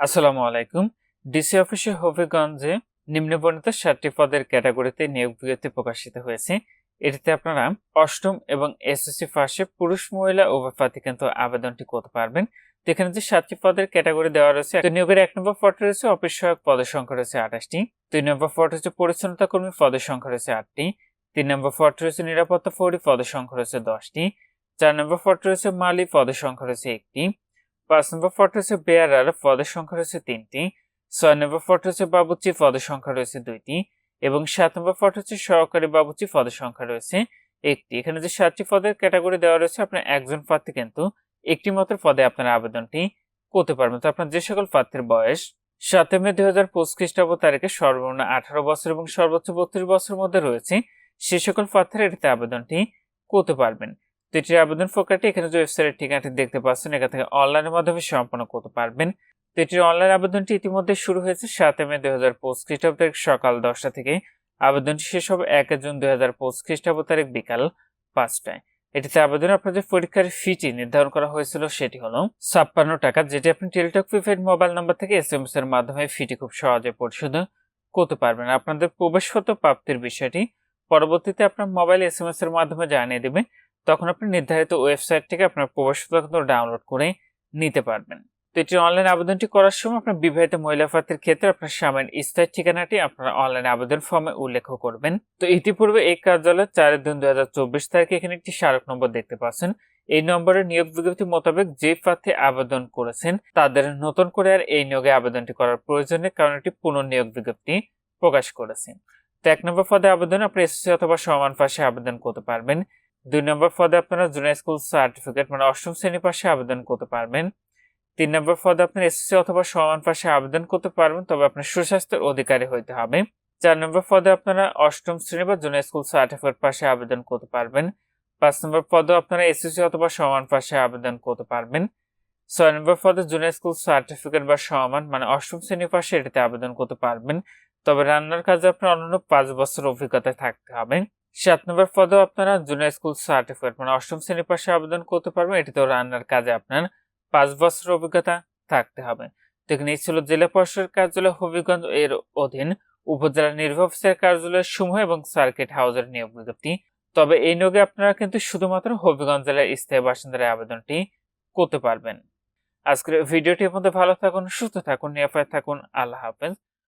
আসসালামু আলাইকুম। ডিসি অফিসে হবিগঞ্জে নিম্নবর্ণিত সাতটি পদের ক্যাটাগরিতে নিয়োগ বিজ্ঞপ্তি প্রকাশিত হয়েছে। এটিতে আপনারা অষ্টম এবং এসএসসি ফার্স্টে পুরুষ, মহিলা উভয় প্রার্থী কিন্তু আবেদনটি করতে পারবেন। এখানে যে সাতটি পদের ক্যাটাগরি দেওয়া রয়েছে নিয়োগের এক নম্বর পদে রয়েছে অফিস সহায়ক, পদের সংখ্যা রয়েছে আঠাশটি। দুই নম্বর পদ হচ্ছে পরিচ্ছন্নতা কর্মী পদের সংখ্যা রয়েছে আটটি। তিন নম্বর পদ রয়েছে নিরাপত্তা ফৌরি পদের সংখ্যা রয়েছে দশটি। চার নম্বর পদ রয়েছে মালি, পদের সংখ্যা রয়েছে একটি। পাঁচ নম্বর ফটো হচ্ছে বেয়ারার, পদের সংখ্যা রয়েছে তিনটি। ছয় নম্বর ফটো হচ্ছে বাবুচি পদের সংখ্যা রয়েছে দুইটি। এবং সাত নম্বর ফটো হচ্ছে সহকারী বাবুচি পদের সংখ্যা রয়েছে একটি। এখানে যে সাতটি পদের ক্যাটাগরি দেওয়া রয়েছে, আপনার একজন প্রার্থী কিন্তু একটি মাত্র পদে আপনার আবেদনটি করতে পারবেন। তো আপনার যে সকল প্রার্থীর বয়স, সাতই মে দুই হাজার পঁচিশ খ্রিস্টাব্দ তারিখে সর্বনিম্ন আঠারো বছর এবং সর্বোচ্চ বত্রিশ বছরের মধ্যে রয়েছে, সে সকল প্রার্থীরা এটিতে আবেদনটি করতে পারবেন। তো আবেদন প্রক্রিয়াটি এখানে যে ওয়েবসাইটের ঠিকানাটি দেখতে পাচ্ছেন, এখান থেকে অনলাইনের মাধ্যমে সম্পন্ন করতে পারবেন। তো এটির অনলাইন আবেদনটি ইতিমধ্যে শুরু হয়েছে সাতই মে দুই হাজার পঁচিশ খ্রিস্টাব্দ সকাল দশটা থেকে। আবেদনটি শেষ হবে এক জুন দুই হাজার পঁচিশ খ্রিস্টাব্দ তারিখ বিকাল পাঁচটায়। এটিতে আবেদনে আপনার যে পরীক্ষার ফিটি নির্ধারণ করা হয়েছিল, সেটি হলো ছাপ্পান্ন টাকা, যেটি আপনি টেলিটক প্রিপেড মোবাইল নাম্বার থেকে এস এম এস এর মাধ্যমে ফিটি খুব সহজে পরিশোধ করতে পারবেন। আপনাদের প্রবেশগত প্রাপ্তির বিষয়টি পরবর্তীতে আপনার মোবাইল এস এম এস এর মাধ্যমে জানিয়ে দেবে। তখন আপনি নির্ধারিত ওয়েবসাইট থেকে আপনার প্রবেশপত্র ডাউনলোড করে নিতে পারবেন। তো এটি অনলাইন আবেদনটি করার সময় আপনার বিবাহিত মহিলা প্রার্থীর ক্ষেত্রে আপনার স্বামীর স্থায়ী ঠিকানাটি আপনার অনলাইন আবেদন ফর্মে উল্লেখ করবেন। তো ইতিপূর্বে এই কার্যালয় চার দুই হাজার চব্বিশ তারিখে এখানে একটি স্মারক নম্বর দেখতে পাচ্ছেন। এই নম্বরের নিয়োগ বিজ্ঞপ্তি মোতাবেক যে প্রার্থী আবেদন করেছেন তাদের নতুন করে আর এই নিয়োগে আবেদনটি করার প্রয়োজন নেই, কারণ এটি পুনর্নিয়োগ বিজ্ঞপ্তি প্রকাশ করেছে। তো এক নম্বর পদে আবেদন আপনি এসএসসি অথবা সমান পাশে আবেদন করতে পারবেন। দুই নম্বর পদে আপনারা জুনিয়র স্কুল সার্টিফিকেট মানে অষ্টম শ্রেণি পাশে আবেদন করতে পারবেন। তিন নম্বর পদে আপনার এসএসসি অথবা সমান পাশে আবেদন করতে পারবেন, তবে আপনার সুস্বাস্থ্যের অধিকারী হইতে হবে। চার নম্বর পদে আপনারা অষ্টম শ্রেণি বা জুনিয়র স্কুল সার্টিফিকেট পাশে আবেদন করতে পারবেন। পাঁচ নম্বর পদে আপনারা এসএসসি অথবা সমান পাশে আবেদন করতে পারবেন। ছয় নম্বর পদে জুনিয়র স্কুল সার্টিফিকেট বা সমান মানে অষ্টম শ্রেণি পাশে এটিতে আবেদন করতে পারবেন। তবে রান্নার কাজে আপনার অন্যান্য পাঁচ বছর অভিজ্ঞতা থাকতে হবে। সাত নম্বর পদেও আপনারা জুনিয়র স্কুল সার্টিফিকেট মানে অষ্টম শ্রেণির পাশে আবেদন করতে পারবেন। এটিতেও রান্নার কাজে আপনার পাঁচ বছর অভিজ্ঞতা থাকতে হবে। তো এখানে এই ছিল জেলা পরিষদের কার্যালয় হবিগঞ্জ এর অধীন উপজেলা নির্বাহী অফিসের কার্যালয়ের সমূহ এবং সার্কিট হাউসের নিয়োগ বিজ্ঞপ্তি। তবে এই নিয়োগে আপনারা কিন্তু শুধুমাত্র হবিগঞ্জ জেলার স্থায়ী বাসিন্দারা আবেদনটি করতে পারবেন। আজকের ভিডিওটির মধ্যে ভালো থাকুন, সুস্থ থাকুন, নিরাপদ থাকুন। আল্লাহ হাফেজ।